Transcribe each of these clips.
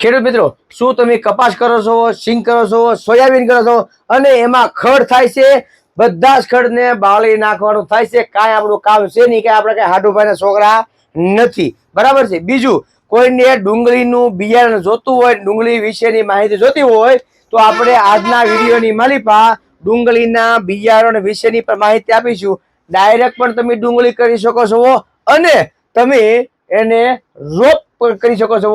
ખેડૂત મિત્રો, શું તમે કપાસ કરો છો, સિંગ કરો છો, સોયાબીન કરો છો? અને એમાં ખડ થાય છે? બધા જ ખડને બાળી નાખવાનું થાય છે. કાંઈ આપણું કામ છે નહીં કે આપણે કાંઈ હાડુભાઈના છોકરા નથી. બરાબર છે? બીજું, કોઈને ડુંગળીનું બિયારણ જોતું હોય, ડુંગળી વિશેની માહિતી જોતી હોય, તો આપણે આજના વિડીયોની માલિપા ડુંગળીના બિયારણ વિશેની પણ માહિતી આપીશું. ડાયરેક્ટ પણ તમે ડુંગળી કરી શકો છો. અને તમે એને રોપ કરી શકો છો.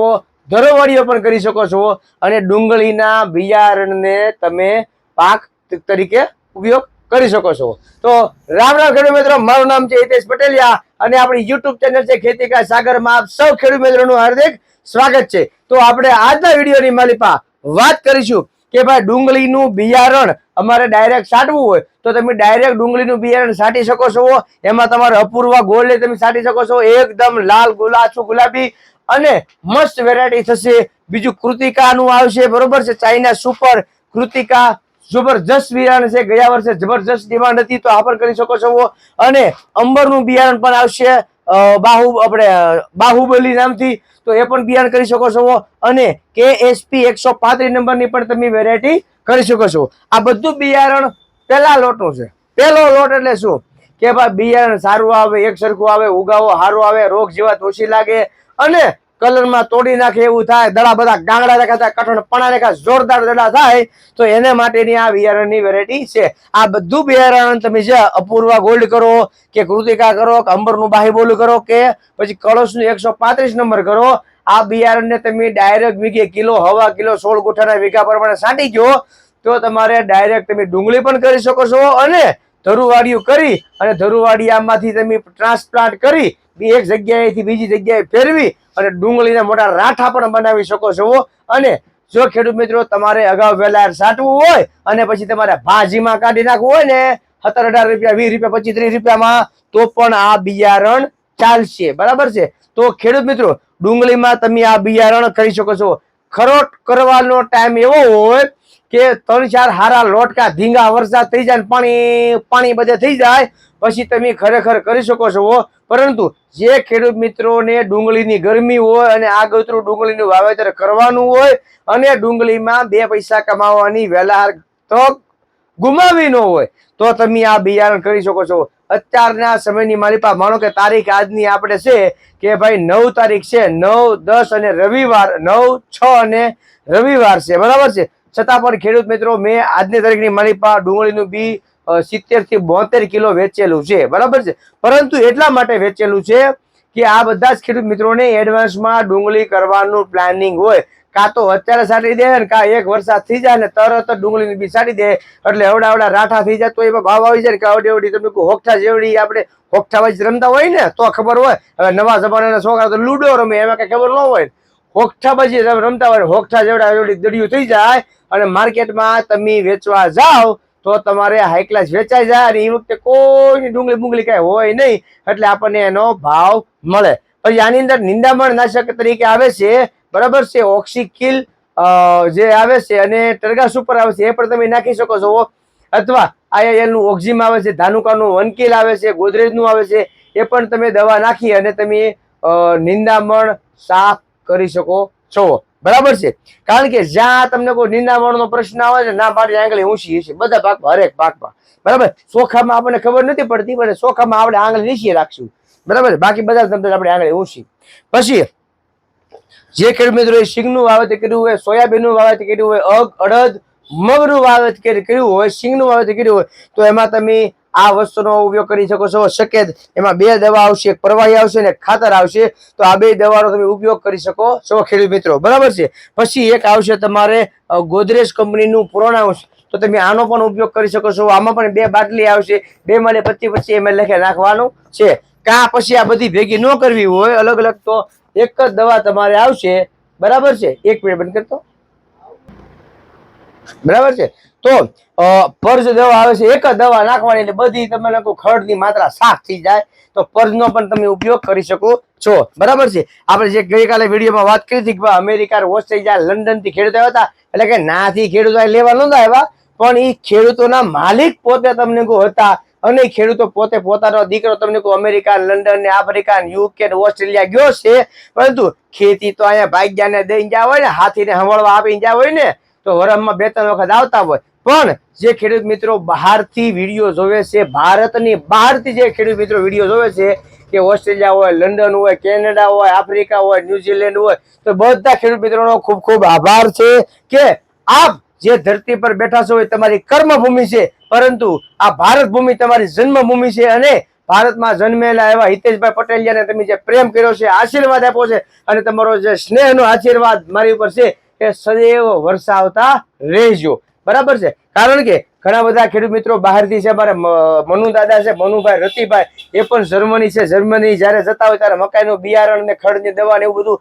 ધરોવાડીઓ પણ કરી શકો છો અને ડુંગળીના બિયારણને તમે પાક તરીકે ઉપયોગ કરી શકો છો. તો રામ રામ ખેડૂત મિત્રો, મારું નામ છે હિતેશ પટેલિયા અને આપણી યુટ્યુબ ચેનલ છે ખેતી કા સાગરમાં આપ સૌ ખેડૂત મિત્રોનું હાર્દિક સ્વાગત છે. તો આપણે આજના વિડીયોની માલિપા વાત કરીશું કે ભાઈ ડુંગળીનું બિયારણ અમારે ડાયરેક્ટ સાટવું હોય તો તમે ડાયરેક્ટ ડુંગળીનું બિયારણ છાંટી શકો છો. એમાં તમારે અપૂર્વા ગોલ્ડ તમે છાંટી શકો છો. એકદમ લાલ ગુલાછું ગુલાબી અને મસ્ત વેરાયટી થશે. બીજું કૃતિકાનું આવશે, બરોબર છે? China super Kritika. જબરજસ્ત બિયારણ છે. ગયા વર્ષે જબરજસ્ત ડિમાન્ડ હતી, તો આ પણ કરી શકો છો. અને અંબરનું બિયારણ પણ આવશે બાહુ, આપણે બાહુબલી નામથી, તો એ પણ બિયારણ કરી શકો છો. અને કે એસપી એકસો પાંત્રીસ નંબરની પણ તમે વેરાયટી કરી શકો છો. આ બધું બિયારણ પહેલા લોટનું છે. પહેલો લોટ એટલે શું? કે ભાઈ બિયારણ સારું આવે, એક સરખું આવે, ઉગાવો સારો આવે, રોગ જીવાત ઓછી લાગે અને કલરમાં તોડી નાખે એવું થાય, દડા બધા ગાંગડા દેખાતા કઠણ પણા રેખા જોરદાર દડા થાય, તો એને માટેની આ બિયારણની વેરાયટી છે. આ બધું બિયારણ તમે જે અપૂર્વા ગોલ્ડ કરો, કે કૃતિકા કરો, કે અંબરનું બાહીબોલું કરો, કે પછી કળશનું એકસો નંબર કરો, આ બિયારણને તમે ડાયરેક્ટ વીઘે કિલો, હવા કિલો, સોળ ગુઠાના વીઘા પ્રમાણે છાંટી ગયો, તો તમારે ડાયરેક્ટ તમે ડુંગળી પણ કરી શકો છો અને ધરુવાડિયું કરી અને ધરુવાડિયામાંથી તમે ટ્રાન્સપ્લાન્ટ કરી એક જગ્યાએથી બીજી જગ્યાએ ફેરવી અને ડુંગળીના મોટા રાઠા પણ બનાવી શકો છો. અને જો ખેડૂત મિત્રો તમારે અગાઉ વેલા સાટવું હોય અને પછી તમારે ભાજીમાં કાઢી નાખવું હોય ને સત્તર અઢાર રૂપિયા, વીસ રૂપિયા પચીસ ત્રીસ રૂપિયામાં, તો પણ આ બિયારણ ચાલશે. બરાબર છે? તો ખેડૂત મિત્રો, ડુંગળીમાં તમે આ બિયારણ કરી શકો છો. ખરોટ કરવાનો ટાઈમ એવો હોય કે ત્રણ ચાર હારા લોટકા ધીંગા વરસાદ થઈ જાય પાણી પાણી બધે થઈ જાય, પછી તમે ખરેખર કરી શકો છો. પરંતુ જે ખેડૂત મિત્રોને ડુંગળીની ગરમી હોય અને આગતરું ડુંગળીનું વાવેતર કરવાનું હોય અને ડુંગળીમાં બે પૈસા કમાવાની વહેલા તક ગુમાવી ન હોય, તો તમે આ બિયારણ કરી શકો છો. અત્યારના સમયની મારી પાસે માનો કે તારીખ આજની આપણે છે કે ભાઈ નવ તારીખ છે, નવ, દસ અને રવિવાર, નવ, છ અને રવિવાર છે. બરાબર છે? છતાં પણ ખેડૂત મિત્રો, મેં આજની તારીખની મારી પાસે ડુંગળીનું બી સિત્તેરથી બોતેર કિલો વેચેલું છે. બરાબર છે? પરંતુ એટલા માટે વેચેલું છે કે આ બધા જ ખેડૂત મિત્રોને એડવાન્સમાં ડુંગળી કરવાનું પ્લાનિંગ હોય. કાં તો અત્યારે સાટી દે ને કાં એક વરસાદ થઈ જાય ને તરત ડુંગળી ડુંગળીની બી સાટી દે. એટલે અવડા અવડા રાઠા થઈ જાય તો એમાં ભાવ આવી જાય કે આવડી અવડી તમે હોકઠા જેવડી આપણે હોકઠા વાળી રમતા હોય ને તો ખબર હોય. હવે નવા જમાનાના છોકરા તો લૂડો રમે, એમાં કઈ ખબર ન હોય. હોકઠા તમે રમતા હોય હોકઠા જેવડા જેવડી દડિયું થઈ જાય અને માર્કેટમાં તમે વેચવા જાઓ તો તમારે હાઈ ક્લાસ વેચાઈ જાય અને એ વખતે કોઈ ડુંગળી બુંગળી કઈ હોય નહીં. એટલે આપણને એનો ભાવ મળે. પછી આની અંદર નિંદામણ નાશક તરીકે આવે છે બરાબર છે, ઓક્સિકિલ જે આવે છે અને ટરગાસ સુપર આવે છે, એ પણ તમે નાખી શકો છો. અથવા આઈઆઈએલનું ઓક્ઝિમ આવે છે, ધાનુકાનું વનકિલ આવે છે, ગોદરેજનું આવે છે, એ પણ તમે દવા નાખી અને તમે નિંદામણ સાફ કરી શકો છો. બરાબર છે? કારણ કે જ્યાં તમને કોઈ નિંદામણનો પ્રશ્ન આવે છે, ના પાડી આંગળી ઊંચી છે બધા પાકમાં, હરેક પાકમાં. બરાબર? ચોખામાં આપણને ખબર નથી પડતી, પણ ચોખામાં આપણે આંગળી નીચે રાખશું. બરાબર? બાકી બધા તમને આપણે આંગળી ઊંચી. પછી જે ખેડૂત મિત્રોએ સિંગનું વાવેતર કર્યું હોય, સોયાબીનનું વાવેતર કર્યું હોય, અગ, અડદ, મગનું વાવેતર કરી- કર્યું હોય સિંગનું વાવેતર કર્યું હોય, તો એમાં તમે આ વસ્તુનો ઉપયોગ કરી શકો છો. શક્ય એમાં બે દવા આવશે, એક પ્રવાહી આવશે અને ખાતર આવશે. તો આ બે દવાનો તમે ઉપયોગ કરી શકો છો ખેડૂત મિત્રો. બરાબર છે? પછી એક આવશે તમારે ગોદરેજ કંપનીનું પ્રોનાઉન્સ તો તમે આનો પણ ઉપયોગ કરી શકો છો. આમાં પણ બે બાટલી આવશે. બે મળે પચીસ પચીસ એમએલ લેખે નાખવાનું છે. કાં પછી આ બધી ભેગી ન કરવી હોય, અલગ અલગ તો એક જ દવા તમારે આવશે, બરાબર છે? એક મિનિટ બંધ કરતો બરાબર છે? તો પર્જ દવા આવે છે, એક જ દવા નાખવાની એટલે બધી તમે લોકો ખડની માત્રા સાફ થઈ જાય. તો પર્જનો પણ તમે ઉપયોગ કરી શકો છો. બરાબર છે? આપણે જે ગઈકાલે વિડીયોમાં વાત કરી હતી કે અમેરિકા ઓસ્ટ્રેલિયા લંડનથી ખેડૂતો આવ્યા હતા, એટલે કે નાથી ખેડૂતો લેવા નહોતા આવ્યા, પણ એ ખેડૂતોના માલિક પોતે તમને હતા અને ખેડૂતો પોતે પોતાનો દીકરો તમને કહું, અમેરિકા, લંડન ને આફ્રિકા યુકે ને ઓસ્ટ્રેલિયા ગયો છે. પરંતુ ખેતી તો અહીંયા ભાગ્યાને દઈને ગયા હોય ને, હાથીને હંભળવા આપીને ગયા હોય ને, તો વરમમાં બે ત્રણ વખત આવતા હોય. પણ જે ખેડૂત મિત્રો બહારથી વીડિયો જોવે છે, ભારતની બહારથી જે ખેડૂત મિત્રો વીડિયો જોવે છે, કે ઓસ્ટ્રેલિયા હોય, લંડન હોય, કેનેડા હોય, આફ્રિકા હોય, ન્યુઝીલેન્ડ હોય, તો બધા ખેડૂત મિત્રોનો ખૂબ ખૂબ આભાર છે કે આપ જે ધરતી પર બેઠા છો એ તમારી કર્મભૂમિ છે. પરંતુ આ ભારત ભૂમિ તમારી જન્મભૂમિ છે અને ભારતમાં જન્મેલા એવા હિતેશભાઈ પટેલિયાને તમે જે પ્રેમ કર્યો છે, આશીર્વાદ આપ્યો છે અને તમારો જે સ્નેહનો આશીર્વાદ મારી ઉપર છે એ સદૈવ વરસાવતા રહેજો. બરાબર છે? કારણ કે ઘણા બધા ખેડૂત મિત્રો બહારથી છે, અમારે મનુ દાદા છે, મનુભાઈ, રતિભાઈ, એ પણ જર્મની છે. જર્મની જ્યારે જતા હોય ત્યારે મકાઈનું બિયારણ ને ખડની દવા ને એવું બધું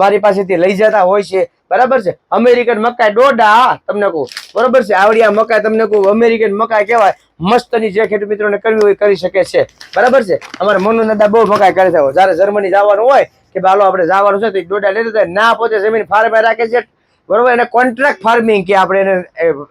મારી પાસેથી લઈ જતા હોય છે. બરાબર છે? અમેરિકન મકાઈ હા, તમને કહું. બરાબર છે? આવડિયા મકાઈ તમને કહું. અમેરિકન મકાઈ કહેવાય. મસ્તની જે ખેડૂત મિત્રોને કરવી હોય કરી શકે છે. બરાબર છે? અમારે મનુ દાદા બહુ મકાઈ કરે છે. જ્યારે જર્મની જવાનું હોય કે ભાલો આપણે જવાનું છે તો દોડા લઈ લેતા ના પોતે જમીન ફાર્મે રાખે છે. બરોબર? એને કોન્ટ્રાક્ટ ફાર્મિંગ કે આપણે એને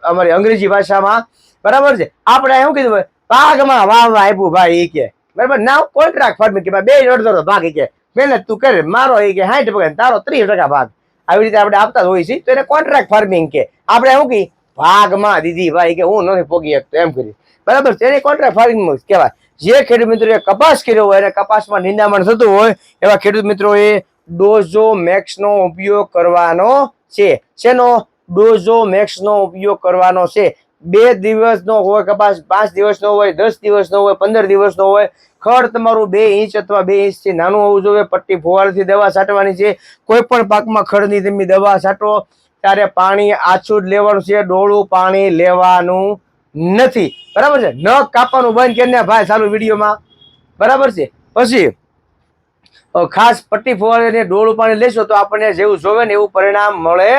અમારી અંગ્રેજી ભાષામાં. બરાબર છે? આપણે શું કીધું ભાગમાં વાવવા આપ્યું ભાઈ એ કે. બરાબર? ના કોન્ટ્રાક્ટ ફાર્મિંગ કે બે અડધો ભાગ એ કે. મહેનત તું કરે. મારો એ કે સાઠ ટકા તારો ત્રીસ ટકા ભાગ. આવી રીતે આપણે આપતા જ છે તો એને કોન્ટ્રાક્ટ ફાર્મિંગ કે. આપણે શું કહી ભાગમાં દીધી ભાઈ કે હું નથી પોગી શકતો, એમ કરી બરાબર છે? એને કોન્ટ્રાક્ટ ફાર્મિંગ કહેવાય. જે ખેડૂત મિત્રોએ કપાસ કર્યો હોય અને કપાસમાં નિંદામણ થતું હોય, એવા ખેડૂત મિત્રોએ ડોઝો મેક્સનો ઉપયોગ કરવાનો છે. શેનો? ડોઝો મેક્સનો ઉપયોગ કરવાનો છે. બે દિવસનો હોય કપાસ પાંચ દિવસનો હોય, દસ દિવસનો હોય, પંદર દિવસનો હોય, ખડ તમારું બે ઇંચ અથવા બે ઇંચથી નાનું હોવું જોઈએ, પટ્ટી ફુવારથી દવા છાંટવાની છે. કોઈ પણ પાકમાં ખડની તમે દવા છાંટો, ત્યારે પાણી આછું લેવાનું છે, ડોળું પાણી લેવાનું નથી. બરાબર છે? ન કાપવાનું બંધ કરીને ભાઈ સારું વિડીયોમાં. બરાબર છે? પછી ખાસ પટ્ટી ફુવારીને ડોળું પાણી લેશો તો આપણને જેવું જોવે ને એવું પરિણામ મળે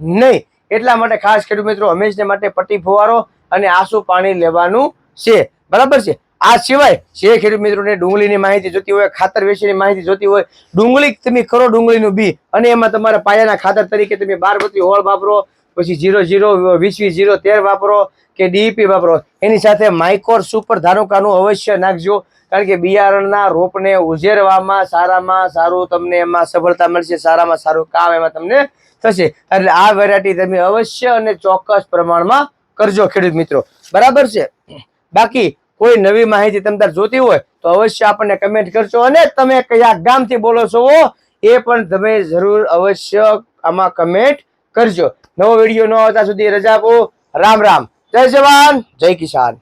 નહીં. એટલા માટે ખાસ ખેડૂત મિત્રો હંમેશને માટે પટ્ટી ફુવારો અને આસુ પાણી લેવાનું છે. બરાબર છે? આ સિવાય જે ખેડૂત મિત્રોને ડુંગળીની માહિતી જોતી હોય, ખાતર વિશેની માહિતી જોતી હોય, ડુંગળી તમે કરો ડુંગળીનું બી અને એમાં તમારા પાયાના ખાતર તરીકે તમે બારબત્તી હોળ વાપરો, પછી જીરો જીરો વીસ વીસ જીરો તેર વાપરો કે ડીઈપી વાપરો. એની સાથે માઇકોર સુપર ધાનુકાનું અવશ્ય નાખજો, કારણ કે બિયારણના રોપને ઉજેરવામાં સારામાં સારું તમને એમાં સફળતા મળશે, સારામાં સારું કામ એમાં તમને થશે. એટલે આ વેરાયટી તમે અવશ્ય અને ચોક્કસ પ્રમાણમાં કરજો, ખેડૂત મિત્રો. બરાબર છે? બાકી કોઈ નવી માહિતી તમને જોતી હોય તો અવશ્ય આપણને કમેન્ટ કરજો અને તમે કયા ગામથી બોલો છો એ પણ તમે જરૂર અવશ્ય આમાં કમેન્ટ કરજો. નવો વીડિયો ન આવતા સુધી રજા આપો. રામ રામ. જય જવાન. જય કિસાન.